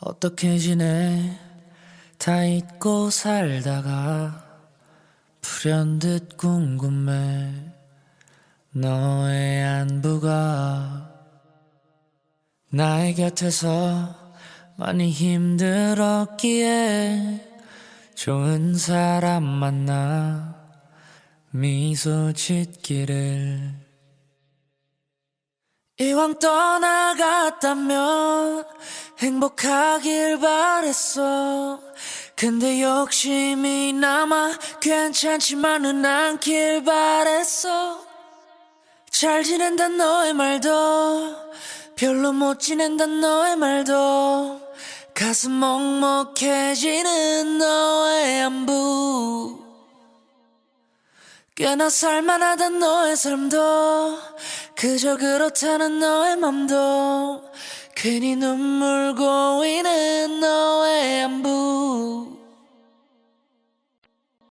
어떻게 지내? 다 잊고 살다가 불현듯 궁금해. 너의 안부가 나의 곁에서 많이 힘들었기에 좋은 사람 만나 미소 짓기를. 이왕 떠나갔다면 행복하길 바랬어. 근데 욕심이 남아 괜찮지만은 않길 바랬어. 잘 지낸다 너의 말도 별로 못 지낸다 너의 말도 가슴 먹먹해지는 너의 안부. 꽤나 살만하다 너의 삶도 그저 그렇다는 너의 맘도 괜히 눈물 고이는